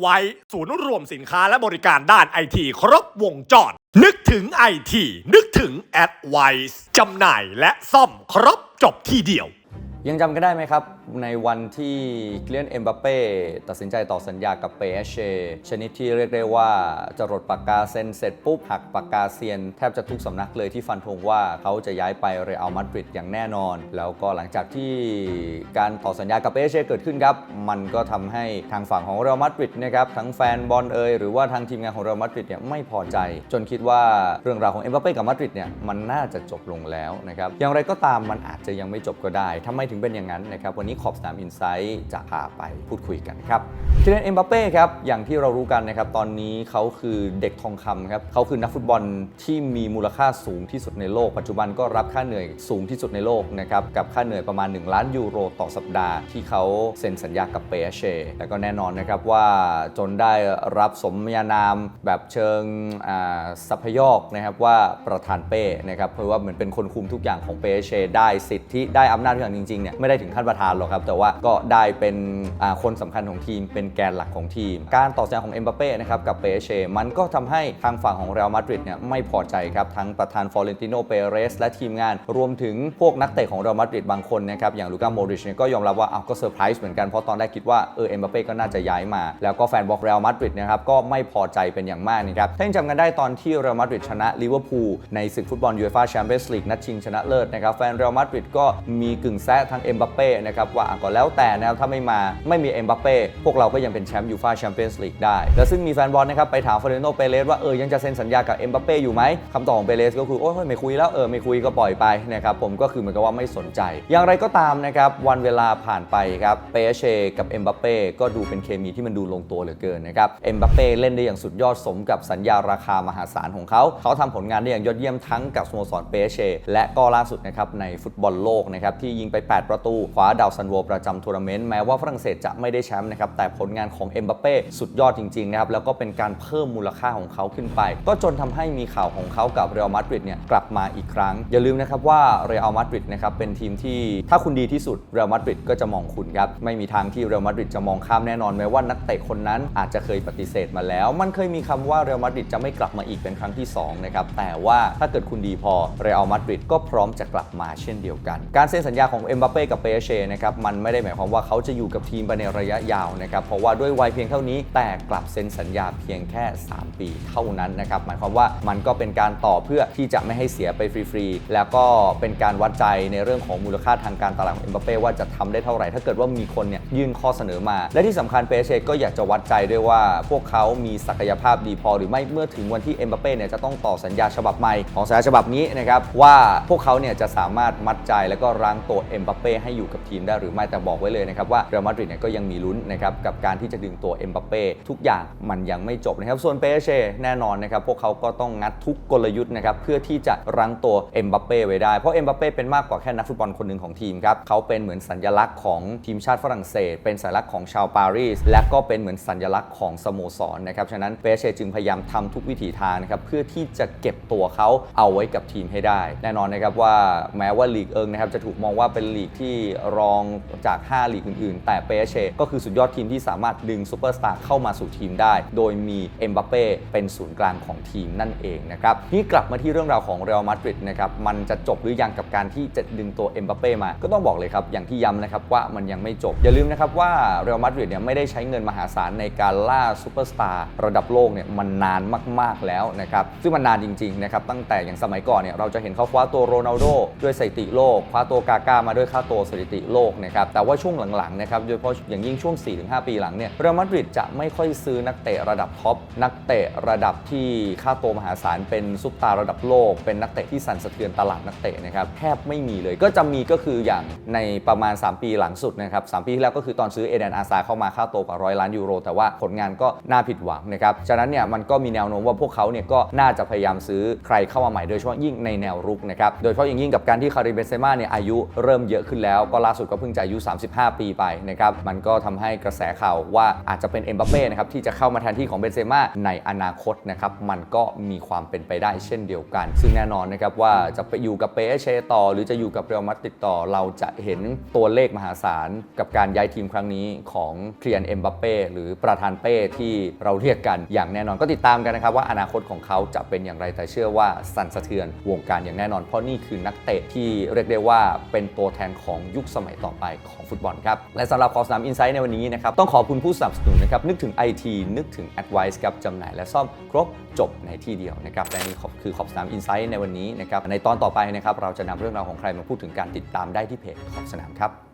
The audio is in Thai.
ไว้ศูนย์รวมสินค้าและบริการด้านไอทีครบวงจร นึกถึงไอทีนึกถึงแอดไวส์จำหน่ายและซ่อมครบจบที่เดียว ยังจำกันได้ไหมครับ ในวันที่เกลียนเอ็มบัปเป้ตัดสินใจต่อสัญญากับเปเชชนิดที่เรียกได้ว่าจะรดปากกาเซ็นเสร็จปุ๊บ หักปากกาเซียน แทบจะทุกสำนักเลยที่ฟันธงว่าเขาจะย้ายไปเรอัลมาดริดอย่างแน่นอน แล้วก็หลังจากที่การต่อสัญญากับเปเชเกิดขึ้นครับ มันก็ทำให้ทางฝั่งของเรอัลมาดริดนะครับทั้งแฟนบอลเอยหรือว่าทางทีมงานของเรอัลมาดริดเนี่ยไม่พอใจ จนคิดว่าเรื่องราวของเอ็มบัปเป้กับมาดริดเนี่ยมันน่าจะจบลงแล้วนะครับอย่างไรก็ตามมันอาจจะยังไม่จบก็ได้ทำไมถึงเป็นอย่างนั้นนะครับวันนี้ขอบสนามอินไซต์จะพาไปพูดคุยกันครับเลนเอ็มบัปเป้ครับอย่างที่เรารู้กันนะครับตอนนี้เขาคือเด็กทองคำครับเขาคือนักฟุตบอลที่มีมูลค่าสูงที่สุดในโลก ปัจจุบันก็รับค่าเหนื่อยสูงที่สุดในโลกนะครับกับค่าเหนื่อยประมาณ 1 ล้านยูโรต่อสัปดาห์ที่เขาเซ็นสัญญากับเปเชแล้วก็แน่นอนนะครับว่าจนได้รับสมญานามแบบเชิงสัพยอกนะครับว่าประธานเป้นะครับเพราะว่าเหมือนเป็นคนคุมทุกอย่างของเปเชได้สิทธิได้อำนาจทุกอย่างจริงๆเนี่ยไม่ได้ถึงขั้นประธานหรอกครับ แต่ว่าก็ได้เป็นคนสำคัญของทีม เป็นแกนหลักของทีม การต่อสัญญาของเอ็มบัปเป้นะครับกับเปเชมันก็ทำให้ทางฝั่งของเรอัลมาดริดเนี่ยไม่พอใจครับ ทั้งประธานฟลอเรนติโนเปเรสและทีมงาน รวมถึงพวกนักเตะของเรอัลมาดริดบางคนนะครับอย่างลูก้าโมริชเนี่ยก็ยอมรับว่าเอาก็เซอร์ไพรส์เหมือนกันเพราะตอนแรกคิดว่าเออเอ็มบัปเป้ก็น่าจะย้ายมา แล้วก็แฟนบอลเรอัลมาดริดนะครับก็ไม่พอใจเป็นอย่างมากนะครับถ้ายังจำกันได้ตอนที่เรอัลมาดริดชนะลิเวอร์พูลในศึกฟุตบอลยูเอฟ่าแชมเปี้ยนส์ลีกนัดชิงชนะเลิศนะครับแฟนเรอัลมาดริดก็มีกึ่งแซะทั้งเอ็มบัปเป้นะครับว่าอะก็แล้วแต่นะครับถ้าไม่มาไม่มีเอ็มบัปเป้พวกเราก็ยังเป็นแชมป์ยูฟ่าแชมเปี้ยนส์ลีกได้ และซึ่งมีแฟนบอลนะครับไปถามฟอเรนโนเปเรสว่าเออยังจะเซ็นสัญญากับเอ็มบัปเป้อยู่ไหมคำตอบของเปเรสก็คือโอ้ยไม่คุยแล้วเออไม่คุยก็ปล่อยไปนะครับผมก็คือเหมือนกับว่าไม่สนใจ อย่างไรก็ตามนะครับวันเวลาผ่านไปครับเปเชกับเอ็มบัปเป้ก็ดูเป็นเคมีที่มันดูลงตัวเหลือเกินนะครับเอ็มบัปเป้เล่นได้อย่างสุดยอดสมกับสัญญาราคามหาศาลของเขา เขาทำผลงานได้อย่างยอดเยี่ยมทั้งกับสโมสรเปเชและก็ล่าสุดนะครับในฟุตบอลโลกนะครับที่ยิงไป 8ประตูคว้าดาวซันโวประจำทัวร์นาเมนต์แม้ว่าฝรั่งเศสจะไม่ได้แชมป์นะครับแต่ผลงานของเอ็มบัปเป้สุดยอดจริงๆนะครับแล้วก็เป็นการเพิ่มมูลค่าของเขาขึ้นไป ก็จนทำให้มีข่าวของเขากับเรอัลมาดริดเนี่ยกลับมาอีกครั้ง อย่าลืมนะครับว่าเรอัลมาดริดนะครับเป็นทีมที่ถ้าคุณดีที่สุดเรอัลมาดริดก็จะมองคุณครับไม่มีทางที่เรอัลมาดริดจะมองข้ามแน่นอนแม้ว่านักเตะคนนั้นอาจจะเคยปฏิเสธมาแล้ว มันเคยมีคำว่าเรอัลมาดริดจะไม่กลับมาอีกเป็นครั้งที่สองนะครับแต่ว่าถ้าเกิดคุณดีพอเรอัลมาดริดก็พร้อมจะกลับมาเช่นเดียวกัน การเซ็นสัญญาของเอ็มบัปเป้กับเปเชนะครับมันไม่ได้หมายความว่าเขาจะอยู่กับทีมไปในระยะยาวนะครับเพราะว่าด้วยวัยเพียงเท่านี้ แต่กลับเซ็นสัญญาเพียงแค่ 3 ปีเท่านั้นนะครับหมายความว่ามันก็เป็นการต่อเพื่อที่จะไม่ให้เสียไปฟรีๆแล้วก็เป็นการวัดใจในเรื่องของมูลค่าทางการตลาดของเอ็มบัปเป้ว่าจะทำได้เท่าไหร่ ถ้าเกิดว่ามีคนเนี่ยยื่นข้อเสนอมา และที่สำคัญเปเชก็อยากจะวัดใจด้วยว่า พวกเขามีศักยภาพดีพอหรือไม่เมื่อถึงวันที่เอ็มบัปเป้เนี่ยจะต้องต่อสัญญาฉบับใหม่ของสัญญาฉบับนี้นะครับว่าพวกเขาเนี่ยจะสามารถมัดใจแล้วก็รั้งตัวเอ็มบัปเป้ให้อยู่กับทีมได้หรือไม่แต่บอกไว้เลยนะครับว่าเรอัลมาดริดเนี่ยก็ยังมีลุ้นนะครับกับการที่จะดึงตัวเอ็มบัปเป้ทุกอย่างมันยังไม่จบนะครับส่วนเปเชแน่นอนนะครับพวกเขาก็ต้องงัดทุกกลยุทธ์นะครับเพื่อที่จะรั้งตัวเอ็มบัปเป้ไว้ได้เพราะเอ็มบัปเป้เป็นมากกว่าแค่นักฟุตบอลคนหนึ่งของทีมครับเขาเป็นเหมือนสัญลักษณ์ของทีมชาติฝรั่งเศส เป็นสัญลักษณ์ของชาวปารีสและก็เป็นเหมือนสัญลักษณ์ของสโมสรนะครับฉะนั้นเปเชจึงพยายามทำทุกวิถีทางนะครับเพื่อที่จะเก็บตัวเขาเอาไว้กับทีมให้ได้ แน่นอนนะครับว่าแม้ว่าลีกเอิงนะครับจะถูกมองว่าเป็นลีกที่รองจาก 5 ลีกอื่นๆ แต่เปเชก็คือสุดยอดทีมที่สามารถดึงซูเปอร์สตาร์เข้ามาสู่ทีมได้ โดยมีเอ็มบัปเป้เป็นศูนย์กลางของทีมนั่นเองนะครับนี่กลับมาที่เรื่องราวของเรอัลมาดริดนะครับมันจะจบหรือยังกับการที่จะดึงตัวเอ็มบัปเป้มาก็ต้องบอกเลยครับอย่างที่ย้ำนะครับว่ามันยังไม่จบ อย่าลืมนะครับว่าเรอัลมาดริดเนี่ยไม่ได้ใช้เงินมหาศาลในการล่าซูเปอร์สตาร์ระดับโลกเนี่ยมันนานมากๆแล้วนะครับซึ่งมันนานจริงๆนะครับตั้งแต่อย่างสมัยก่อนเนี่ยเราจะเห็นเขาคว้าตัวโรนัลโดด้วยสถิติโลกคว้าตัวกาก้ามาด้วยค่าตัวสถิติโลกนะครับแต่ว่าช่วงหลังๆนะครับโดยเฉพาะอย่างยิ่งช่วง 4-5 ปีหลังเนี่ยเรอัลมาดริดจะไม่ค่อยซื้อนักเตะระดับท็อปนักเตะระดับที่ค่าตัวมหาศาลเป็นซุปตาร์ระดับโลก เป็นนักเตะที่สั่นสะเทือนตลาดนักเตะนะครับแทบไม่มีเลยก็จะมีก็คืออย่างในประมาณ 3 ปีหลังสุดนะครับสปีที่แล้วก็คือตอนซื้อเอเดนอาซาเข้ามาค่าตัวกว่าร้อยล้านยูโร แต่ว่าผลงานก็น่าผิดหวังนะครับฉะนั้นเนี่ยมันก็มีแนวโน้มว่าพวกเขาเนี่ยก็น่าจะพยายามซื้อใครเข้ามาใหม่โดยเฉพาะยิ่งในแนวรุกนะครับโดยเฉพาะอย่างยิ่งกับการที่คาริเบนเซม่าเนี่ยอายุเริ่มเยอะอะขึ้นแล้ว ก็ล่าสุดก็เพิ่งจะอายุ 35 ปีไปนะครับมันก็ทำให้กระแสข่าวว่าอาจจะเป็นเอ็มบัปเป้นะครับที่จะเข้ามาแทนที่ของเบนเซม่าในอนาคตนะครับมันก็มีความเป็นไปได้เช่นเดียวกัน ซึ่งแน่นอนนะครับว่าจะไปอยู่กับเปเชต่อ หรือจะอยู่กับเรอัลมาดริดต่อ เราจะเห็นตัวเลขมหาศาล กับการย้ายทีมครั้งนี้ของเคลียนเอ็มบัปเป้หรือประธานเป้ที่เราเรียกกันอย่างแน่นอนก็ติดตามกันนะครับว่าอนาคตของเขาจะเป็นอย่างไรแต่เชื่อว่าสั่นสะเทือนวงการอย่างแน่นอน เพราะนี่คือนักเตะที่เรียกได้ว่าเป็นตัวแทนของยุคสมัยต่อไปของฟุตบอลครับ และสำหรับขอบสนามอินไซต์ในวันนี้นะครับ ต้องขอบคุณผู้สนับสนุนนะครับ นึกถึง IT นึกถึง Advice ครับจำหน่ายและซ่อมครบจบในที่เดียวนะครับและนี่คือขอบสนามอินไซต์ในวันนี้นะครับในตอนต่อไปนะครับเราจะนำเรื่องราวของใครมาพูดถึงการติดตามได้ที่เพจขอบสนามครับ